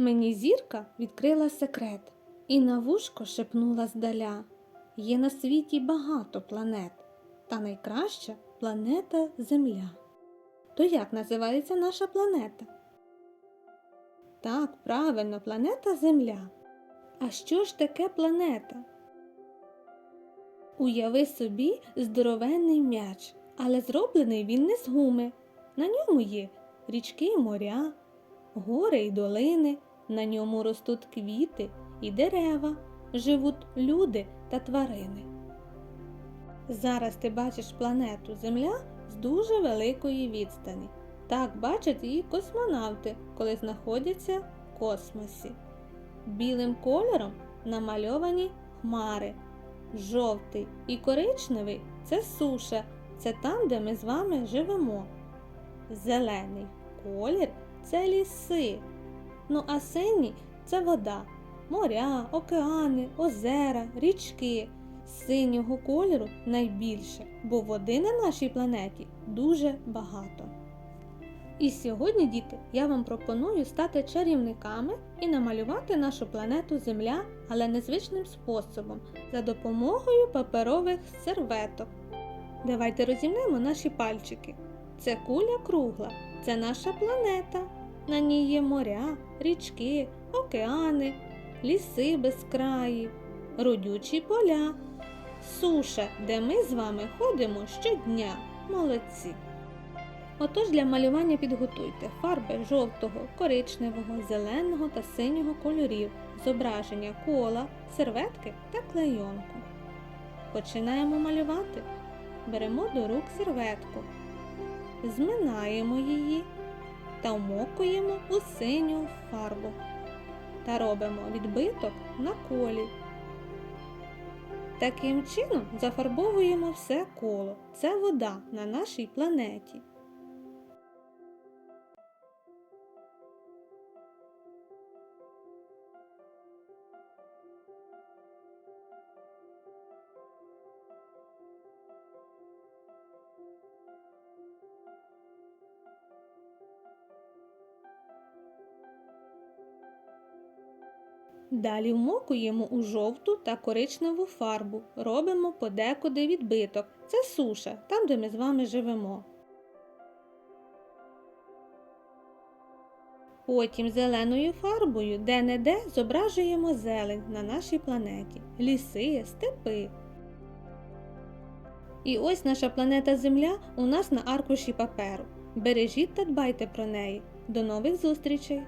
Мені зірка відкрила секрет і на вушко шепнула здаля. Є на світі багато планет, та найкраща планета Земля. То як називається наша планета? Так, правильно, планета Земля. А що ж таке планета? Уяви собі здоровенний м'яч, але зроблений він не з гуми. На ньому є річки моря, гори й долини, на ньому ростуть квіти і дерева, живуть люди та тварини. Зараз ти бачиш планету Земля з дуже великої відстані. Так бачать її космонавти, коли знаходяться в космосі. Білим кольором намальовані хмари, жовтий і коричневий це суша, це там, де ми з вами живемо. Зелений колір це ліси. Ну а синій це вода, моря, океани, озера, річки. Синього кольору найбільше, бо води на нашій планеті дуже багато. І сьогодні, діти, я вам пропоную стати чарівниками і намалювати нашу планету Земля, але незвичним способом за допомогою паперових серветок. Давайте розімнемо наші пальчики. Це куля кругла, це наша планета. На ній є моря, річки, океани, ліси безкраї, родючі поля, суша, де ми з вами ходимо щодня. Молодці! Отож для малювання підготуйте фарби жовтого, коричневого, зеленого та синього кольорів, зображення кола, серветки та клейонку. Починаємо малювати. Беремо до рук серветку, зминаємо її та вмокуємо у синю фарбу та робимо відбиток на колі. Таким чином зафарбовуємо все коло. Це вода на нашій планеті. Далі вмокуємо у жовту та коричневу фарбу. Робимо подекуди відбиток. Це суша, там, де ми з вами живемо. Потім зеленою фарбою де-не-де зображуємо зелень на нашій планеті, ліси, степи. І ось наша планета Земля у нас на аркуші паперу. Бережіть та дбайте про неї. До нових зустрічей!